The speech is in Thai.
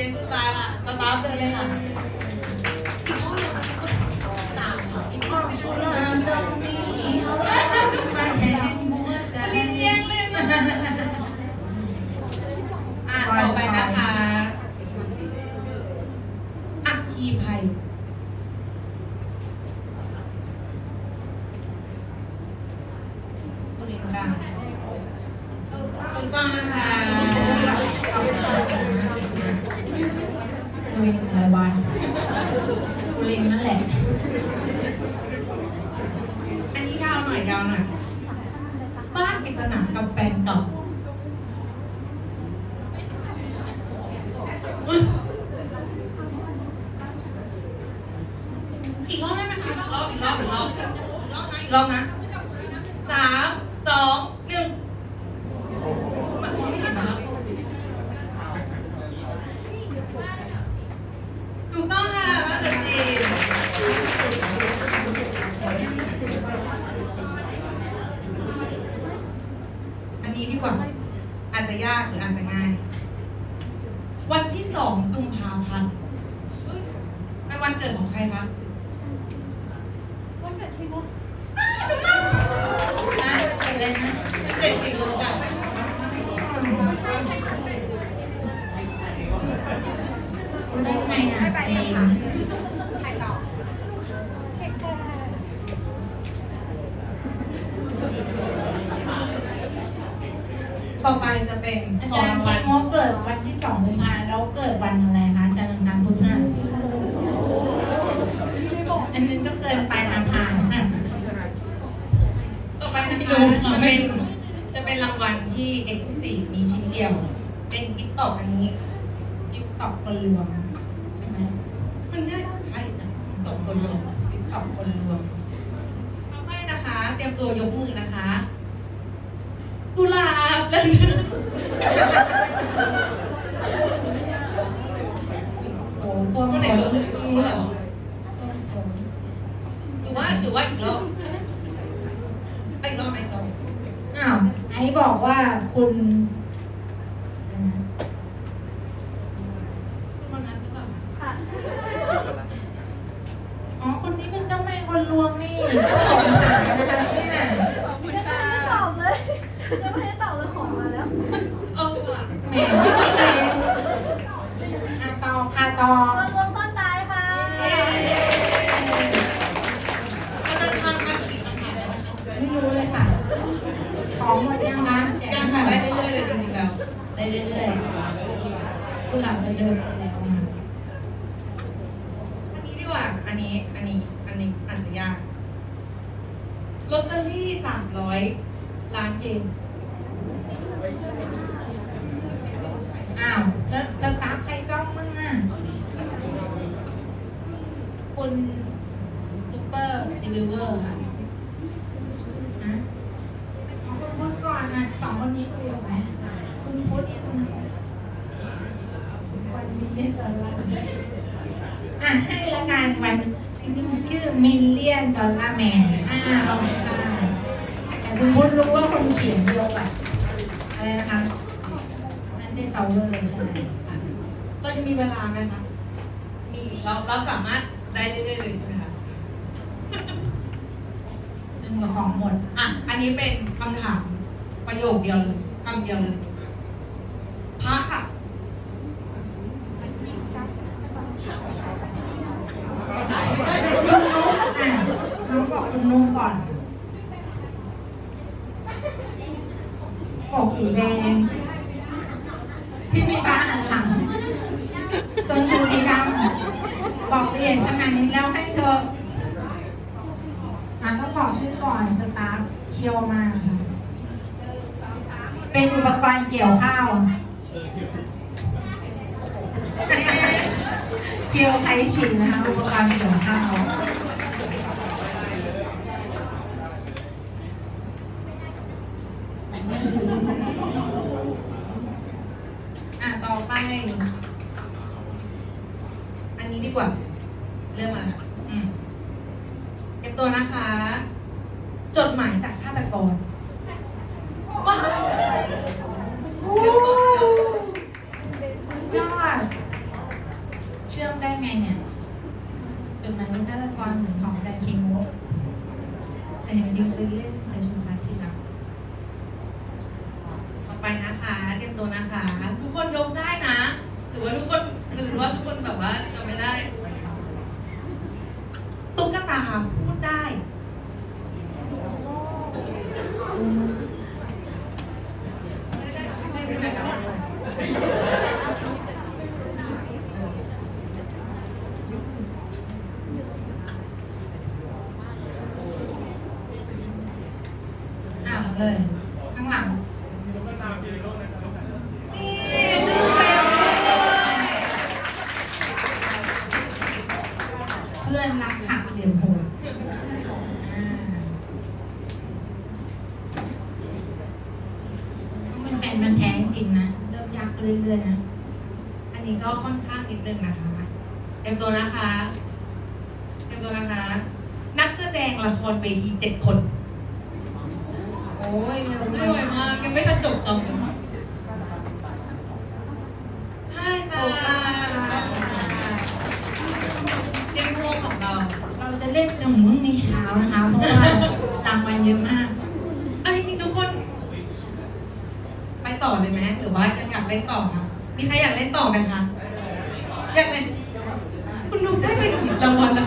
จนสุดท้ายค่ะสตาร์ทเลยเลยค่ะอีกข้อหนึ่งค่ะสามค่ะอีกข้อกุหลาบดอกนี้เอาเรียนแยงเลยค่ะต่อไปนะคะอัคคีภัยกุลาบดอกถูกต้องค่ะกุห นั่นแหละ อันนี้ยาวหน่อยยาวหน่อย บ้านปริศนากับแฟนเก่าอีกรอบได้ไหมคะรอบอีกรอบอีกรอบรอบนะรอบนะสามสองหนึ่งไม่เห็นนะถูกต้องค่ะบ้านเดอะจีน อันนี้ดีกว่า อาจจะ ยากหรืออาจจะง่าย วันที่สองกุมภาพันธ์เอ้ยเป็นวันเกิดของใครครับวันเกิดพี่มุกถูกต้องนะอะไรนะเจ็ดกิโลแบบได้ไงอะ ต่อไปจะเป็นอาขอจางรย์รางเกวัลมโมเกิดวันที่สองกุมภาแล้วเกิดวันอะไรคะอาจารย์อังคารพุธหัสอันนี้ก็เกินไปนะผ่านนะต่อไปนะไม่คะรู้จะเป็นจะเป็นรางวัลที่เอ็กซ์คลูซีฟมีชิ้นเดียว เป็นกิฟต์ตอกอันนี้ติ๊กตอกคนรวมใช่ไหมมันง่ายใช่ค่ะตกคนรวมกิฟต์ตอกคนรวมต่อไปนะคะ เตรียมตัวยกมือนะคะกุหลาบ เลยโอ้โหตัวคนไหนไหนรู้ก็รู้เหรอหรือว่าหรือว่าอีกรอบไปอีกรอบไปอีกรอบอ้าวไอ้บอกว่าคุณคนนั้นหรือเปล่าค่ะอ๋อคนนี้เป็นเจ้าแม่คนลวงนี่สงสานะคะเนี่ยขอบคุณค่ะไม่ตอบเลยยังไม่ได้ตอบเลยของมาแล้ว เออว่ะ แหมไม่เป็นอา ตอบค่ะตอบต้นวมต้นตายค่ะอาจารย์ทำมากมามแล้วนะคะไม่รู้เลยค่ะ ของหมดยังคะแจกยังค่ะได้เรื่อยๆเลยจริงๆแล้วได้เรื่อยๆคุณหลับจะเดินไปแล้วนะอันนี้ดีกว่า อันนี้ อันนี้ อันนี้อาจจะยากลอตเตอรี่สามร้อยล้านเยน คุณซูเปอร์เดลิเวอร์ค่ะฮะเอาคุณพุทธก่อนนะสองคนนี้คุยกันไหมคุณพุทธคุณวันนี้เรียกอะไรอะให้ละกันวันจริงๆชื่อมิลเลียนดอลลาร์แมนอ่าเอาได้แต่คุณพุทธรู้ว่าคนเขียนเดียวกับอะไรนะคะนั่นได้ฟาวเวอร์ใช่ไหมเราจะมีเวลาไหมคะมีเราเราสามารถ ได้เรื่อยๆเลยใช่ไหมคะจนกว่าของหมด อะ อันนี้เป็นคำถามประโยคเดียวเลยคำเดียวเลยพระค่ะ คุณนุ๊กอะน้องบอกคุณนุ๊กก่อนปกสีแดง ที่มีฟ้าหันหลังตัวเธอสีดำบอกเปลี่ยนขนาดนี้แล้วให้เธออะต้องบอกชื่อก่อนส ตาร์ทเคียวมากค่ะเป็นอุปกรณ์เกี่ยวข้าวเคียวไทยชินนะคะ อุปกรณ์เกี่ยวข้าวอะต่อไป อันนี้ดีกว่า เริ่มมาแล้วค่ะอืมเก็บตัวนะคะ จดหมายจาก ฆาตกรว้าวโอ้ยอดไงเนี่ยจดหมายถึงฆาตกรเหมือนของอาจารย์เคงโมแต่จริงๆเป็นเรื่องประชุมพัฒน์ที่รักต่อไปนะคะเตรียมตัวนะคะ ทุกคนยกได้นะหรือว่าทุกคนหรือว่าทุกคนแบบว่าจำไม่ได้ตุ๊กตาพูดได้ไม่ได้ไม่ใช่ใช่ไหมคะ อ่า เลย ข้างหลังนี่คือแปลเพื่อนรักหักเหลี่ยมโหดอ่าต้องเป็นแฟนมันธุ์แท้จริงๆนะ เริ่มยากขึ้นเรื่อยๆนะ อันนี้ก็ค่อนข้างนิดนึงนะคะ เตรียมตัวนะคะ เตรียมตัวนะคะ นักแสดงละครเวทีเจ็ดคน โอ้ยเร็วไม่ไหวมากยังไม่ทันจบตอนใช่ค่ะโอ้ค่ะเตรียมวงของเรา เราจะเล่นหนึ่งมื้อในเช้านะคะ เพราะว่ารางวัลเยอะมากเอาจริงๆทุกคน ไปต่อเลยไหมหรือว่ายังอยากเล่นต่อคะมีใครอยากเล่นต่อไหมคะอยากเล่นคุณนุ๊กได้ไปกี่รางวัล